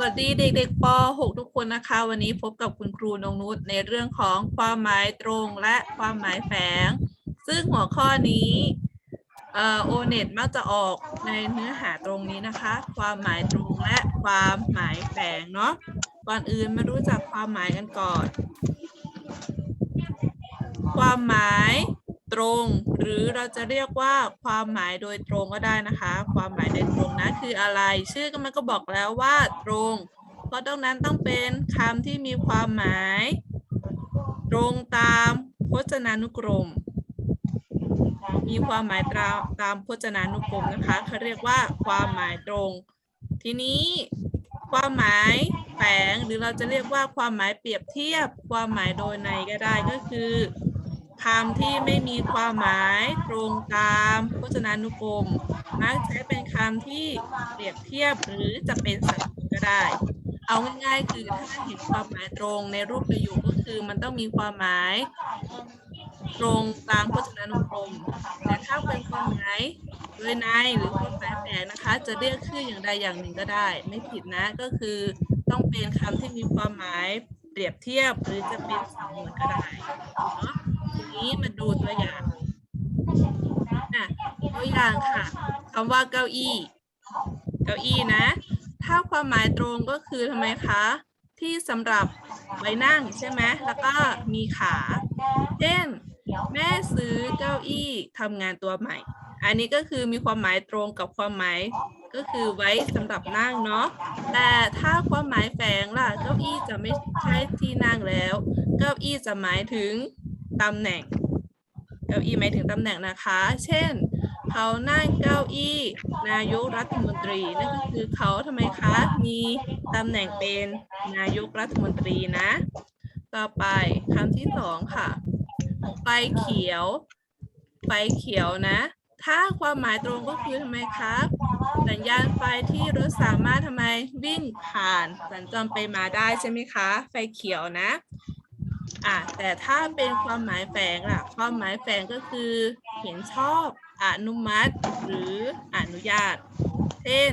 วัสดีเด็กๆป .6 ทุกคนนะคะ วันนี้พบกับคุณครูนงนุชในเรื่องของความหมายตรงและความหมายแฝง ซึ่งหัวข้อนี้โอเน็ตมักจะออกในเนื้อหาตรงนี้นะคะ ความหมายตรงและความหมายแฝงเนาะก่อนอื่นมารู้จักความหมายกันก่อน ความหมาย รง หรือเราจะเรียกว่าความหมายโดยตรงก็ได้นะคะ ความหมายโดยตรงนะคืออะไร ชื่อก็มันก็บอกแล้วว่าตรง เพราะตรงนั้นต้องเป็นคำที่มีความหมาย ตรงตามพจนานุกรม มีความหมายตามตามพจนานุกรมนะคะเขาเรียกว่าความหมายตรง ทีนี้ความหมายแฝงหรือเราจะเรียกว่าความหมายเปรียบเทียบ ความหมายโดยในก็ได้ก็คือ คำที่ไม่มีความหมายตรงตามพจนานุกรม มักใช้เป็นคำที่เปรียบเทียบหรือจะเป็นสัตว์ก็ได้ เอาง่ายๆคือถ้าเห็นความหมายตรงในรูปประโยคก็คือมันต้องมีความหมายตรงตามพจนานุกรม แต่ถ้าเป็นความหมายโดยในหรือความหมายแฝงนะคะ จะเรียกชื่ออย่างใดอย่างหนึ่งก็ได้ ไม่ผิดนะก็คือต้องเป็นคำที่มีความหมายเปรียบเทียบหรือจะเป็นสำนวนก็ได้เนาะ ทีนี้มาดูตัวอย่างอะตัวอย่างค่ะคำว่าเก้าอี้ เก้าอี้นะ ถ้าความหมายตรงก็คือทำไมคะ ที่สำหรับไว้นั่งใช่ไหมแล้วก็มีขา เช่น แม่ซื้อเก้าอี้ทำงานตัวใหม่ อันนี้ก็คือมีความหมายตรงกับความหมายก็คือไว้สำหรับนั่งเนาะ แต่ถ้าความหมายแฝงล่ะ เก้าอี้จะไม่ใช่ที่นั่งแล้ว เก้าอี้จะหมายถึง ตำแหน่ง เก้าอี้หมายถึงตำแหน่งนะคะ เช่น เขานั่งเก้าอี้ นายกรัฐมนตรีนั่นก็คือเขาทำไมคะ มีตำแหน่งเป็นนายกรัฐมนตรีนะ ต่อไปคำที่สองค่ะ ไฟเขียว ไฟเขียวนะ ถ้าความหมายตรงก็คือทำไมคะสัญญาณไฟที่รถสามารถทำไมวิ่งผ่านสัญจรไปมาได้ใช่ไหมคะ ไฟเขียวนะ อะแต่ถ้าเป็นความหมายแฝงล่ะ ความหมายแฝงก็คือ เห็นชอบอนุมัติ หรืออนุญาต เช่น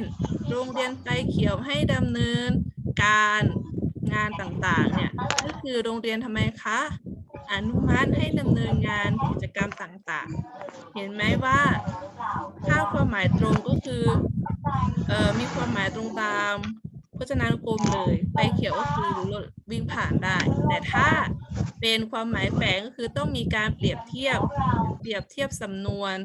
โรงเรียนไฟเขียวให้ดำเนินการงานต่างๆ เนี่ย ก็คือโรงเรียนทำไมคะ อนุมัติให้ดำเนินงานกิจกรรมต่างๆ เห็นไหมว่า ถ้าความหมายตรงก็คือ เอ่อ มีความหมายตรงตาม พจนานุกรมเลยไฟเขียวก็คือรถวิ่งผ่านได้ แต่ถ้าเป็นความหมายแฝงก็คือต้องมีการเปรียบเทียบ เปรียบเทียบสำนวน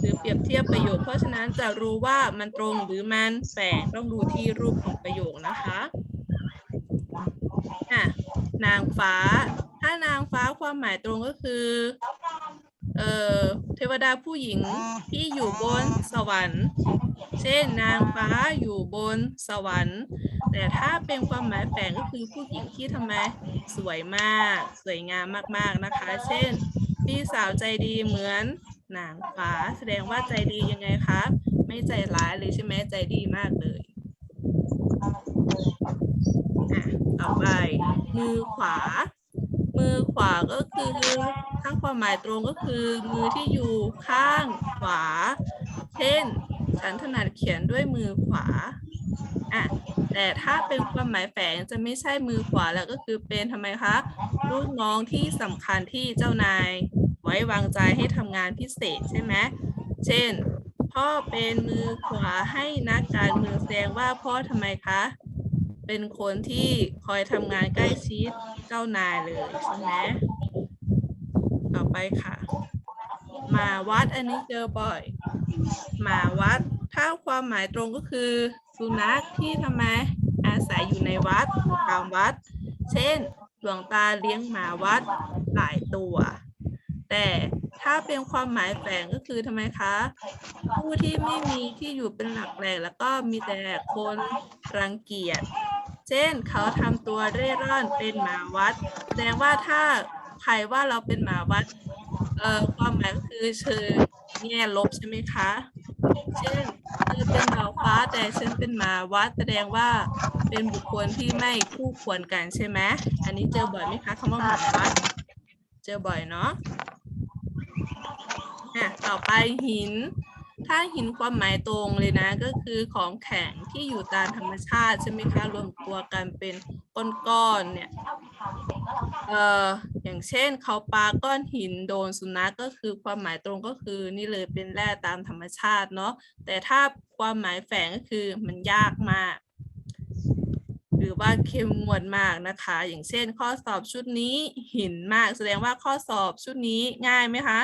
หรือเปรียบเทียบประโยค เพราะฉะนั้นจะรู้ว่ามันตรงหรือมันแฝงต้องดูที่รูปของประโยคนะคะอะนางฟ้า ถ้านางฟ้าความหมายตรงก็คือ เอ่อเทวดาผู้หญิงที่อยู่บนสวรรค์ เช่นนางฟ้าอยู่บนสวรรค์ แต่ถ้าเป็นความหมายแฝงก็คือผู้หญิงที่ทำไมสวยมาก สวยงามมากๆนะคะ เช่น พี่สาวใจดีเหมือนนางฟ้า แสดงว่าใจดียังไงคะไม่ใจร้ายเลยใช่ไหมใจดีมากเลยอะต่อไปมือขวา มือขวาก็คือถ้าความหมายตรงก็คือ มือที่อยู่ข้างขวา เช่น ฉันถนัดเขียนด้วยมือขวาอะแต่ถ้าเป็นความหมายแฝงจะไม่ใช่มือขวาแล้วก็คือเป็นทำไมคะลูกน้องที่สำคัญที่เจ้านายไว้วางใจให้ทำงานพิเศษใช่ไหมเช่น พ่อเป็นมือขวาให้นักการเมืองแสดงว่าพ่อทำไมคะ เป็นคนที่คอยทำงานใกล้ชิดเจ้านายเลยใช่ไหมต่อไปค่ะหมาวัดอันนี้เจอบ่อยหมาวัด ถ้าความหมายตรงก็คือ สุนัขที่ทำไมอาศัยอยู่ในวัดตามวัด เช่นหลวงตาเลี้ยงหมาวัดหลายตัว แต่ถ้าเป็นความหมายแฝงก็คือทำไมคะ ผู้ที่ไม่มีที่อยู่เป็นหลักแหล่งแล้วก็มีแต่คนรังเกียจ ช่น เขาทำตัวเร่ร่อนเป็นหมาวัด แสดงว่าถ้าใครว่าเราเป็นหมาวัดเอ่อความหมายก็คือเชิญแง่ลบใช่ไหมคะ เช่นเธอเป็นหมาฟ้าแต่ฉันเป็นหมาวัด แสดงว่าเป็นบุคคลที่ไม่คู่ควรกันใช่ไหมอันนี้เจอบ่อยไหมคะคำว่าหมาวัด เจอบ่อยเนาะอะต่อไปหิน ถ้าหินความหมายตรงเลยนะ ก็คือของแข็งที่อยู่ตามธรรมชาติใช่ไหมคะรวมตัวกันเป็นก้อนๆเนี่ยเอ่ออย่างเช่นเขาปาก้อนหินโดนสุนัขก็คือความหมายตรงก็คือนี่เลยเป็นแร่ตามธรรมชาติเนาะแต่ถ้าความหมายแฝงก็คือมันยากมาก หรือว่าเข้มงวดมากนะคะ อย่างเช่น ข้อสอบชุดนี้หินมาก แสดงว่าข้อสอบชุดนี้ง่ายไหมคะ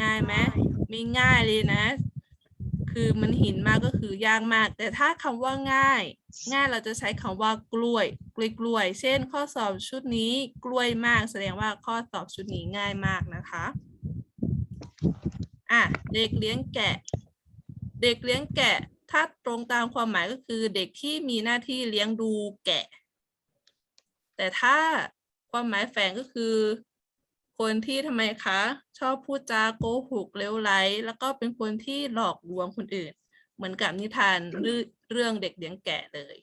ง่ายไหม ไม่ง่ายเลยนะ คือมันหินมากก็คือยากมาก แต่ถ้าคำว่าง่าย ง่ายเราจะใช้คำว่ากล้วย กล้วยกล้วย เช่น ข้อสอบชุดนี้กล้วยมาก แสดงว่าข้อสอบชุดนี้ง่ายมากนะคะอะเด็กเลี้ยงแกะ เด็กเลี้ยงแกะ ถ้าตรงตามความหมายก็คือ เด็กที่มีหน้าที่เลี้ยงดูแกะ แต่ถ้าความหมายแฝงก็คือ คนที่ทำไมคะ ชอบพูดจาโกหกเลวไหลแล้วก็เป็นคนที่หลอกลวงคนอื่น เหมือนกับนิทานเรื่องเรื่องเด็กเลี้ยงแกะเลย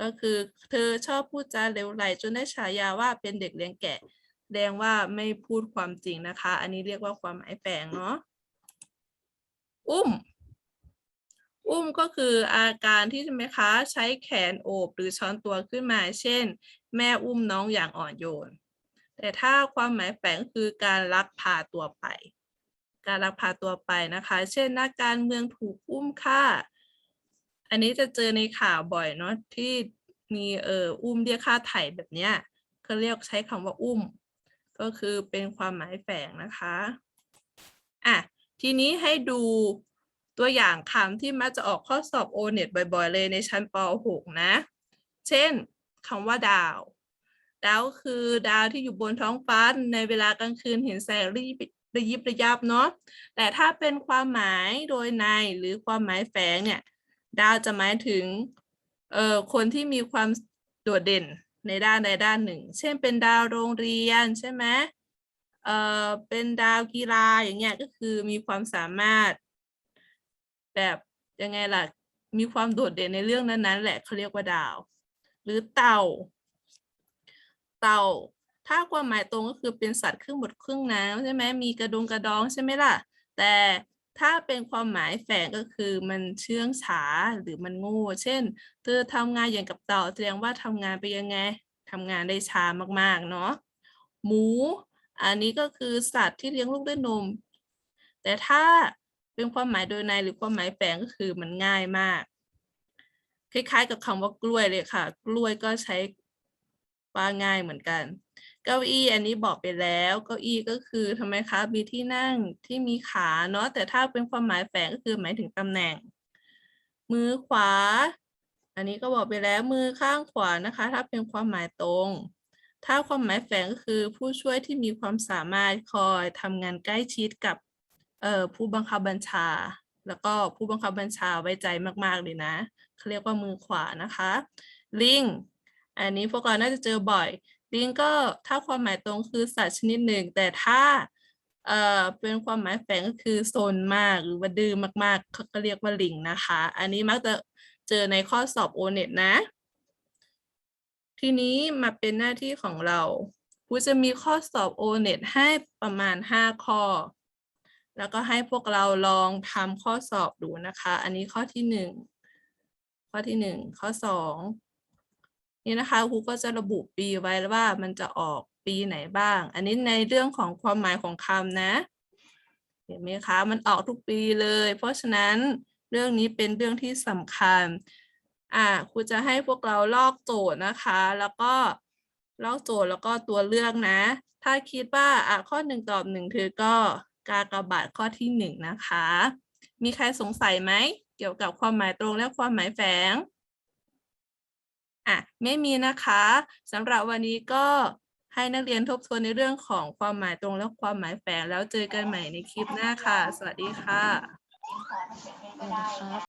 ก็คือเธอชอบพูดจาเลวไหลจนได้ฉายาว่าเป็นเด็กเลี้ยงแกะแสดงว่าไม่พูดความจริงนะคะ อันนี้เรียกว่าความหมายแฝงเนาะอุ้ม อุ้มก็คืออาการที่ใช่ไหมคะ ใช้แขนโอบหรือช้อนตัวขึ้นมา เช่น แม่อุ้มน้องอย่างอ่อนโยน แต่ถ้าความหมายแฝงคือการลักพาตัวไป การลักพาตัวไปนะคะ เช่นนักการเมืองถูกอุ้มฆ่า อันนี้จะเจอในข่าวบ่อยเนาะที่มีเอ่ออุ้มเรียกค่าไถ่แบบเนี้ยเขาเรียกใช้คำว่าอุ้ม ก็คือเป็นความหมายแฝงนะคะอะทีนี้ให้ดูตัวอย่างคำที่มักจะออกข้อสอบโอเน็ตบ่อยๆ เลยในชั้นป .6 นะ เช่นคำว่าดาว ดาวคือดาวที่อยู่บนท้องฟ้าในเวลากลางคืนเห็นแสงระยิบระยิบระยับเนาะแต่ถ้าเป็นความหมายโดยในหรือความหมายแฝงเนี่ย ดาวจะหมายถึงเอ่อคนที่มีความโดดเด่นในด้านใดด้านหนึ่ง เช่นเป็นดาวโรงเรียนใช่ไหมเอ่อเป็นดาวกีฬาอย่างเงี้ยก็คือมีความสามารถ แบบยังไงล่ะมีความโดดเด่นในเรื่องนั้นๆแหละเขาเรียกว่าดาว หรือเต่า เต่า ถ้าความหมายตรงก็คือเป็นสัตว์ครึ่งบดครึ่งน้ำใช่ไหมมีกระดงกระดองใช่ไหมล่ะ แต่ถ้าเป็นความหมายแฝงก็คือมันเชื่องช้าหรือมันโง่เช่น เธอทำงานอย่างกับเต่าแสดงว่าทำงานไปยังไงทำงานได้ช้ามากๆเนาะหมู อันนี้ก็คือสัตว์ที่เลี้ยงลูกด้วยนม แต่ถ้าเป็นความหมายโดยในหรือความหมายแฝงก็คือมันง่ายมาก คล้ายๆ กับคำว่ากล้วยเลยค่ะ กล้วยก็ใช้ ว่าง่ายเหมือนกัน เก้าอี้อันนี้บอกไปแล้ว เก้าอี้ก็คือทำไมคะมีที่นั่งที่มีขาเนาะแต่ถ้าเป็นความหมายแฝงก็คือหมายถึงตำแหน่ง มือขวา อันนี้ก็บอกไปแล้วมือข้างขวานะคะ ถ้าเป็นความหมายตรง ถ้าความหมายแฝงก็คือผู้ช่วยที่มีความสามารถคอยทำงานใกล้ชิดกับออผู้บังคับบัญชา แล้วก็ผู้บังคับบัญชาไว้ใจมาก ๆ เลยนะเขาเรียกว่ามือขวานะคะ ลิง อันนี้พวกเราน่าจะเจอบ่อย ลิงก็ถ้าความหมายตรงคือสัตว์ชนิดหนึ่ง แต่ถ้าเอ่อเป็นความหมายแฝงก็คือโซนมากหรือว่าดื้อมากๆเขาก็เรียกว่าลิงนะคะ อันนี้มักจะเจอในข้อสอบโอเน็ตนะ ทีนี้มาเป็นหน้าที่ของเราครูจะมีข้อสอบโอเน็ตให้ประมาณ 5 ข้อ แล้วก็ให้พวกเราลองทำข้อสอบดูนะคะ อันนี้ข้อที่หนึ่งข้อที่หนึ่งข้อสอง นี่นะคะครูก็จะระบุปีไว้ว่ามันจะออกปีไหนบ้าง อันนี้ในเรื่องของความหมายของคำนะ เห็นไหมคะ มันออกทุกปีเลย เพราะฉะนั้นเรื่องนี้เป็นเรื่องที่สำคัญ อ่าครูจะให้พวกเราลอกโจทย์นะคะ แล้วก็ลอกโจทย์แล้วก็ตัวเลือกนะ ถ้าคิดว่าอะข้อหนึ่งตอบหนึ่งคือก็กากบาทข้อที่หนึ่งนะคะ มีใครสงสัยไหม เกี่ยวกับความหมายตรงและความหมายแฝง อะไม่มีนะคะสำหรับวันนี้ก็ให้นักเรียนทบทวนในเรื่องของความหมายตรงและความหมายแฝงแล้วเจอกันใหม่ในคลิปหน้าค่ะ สวัสดีค่ะ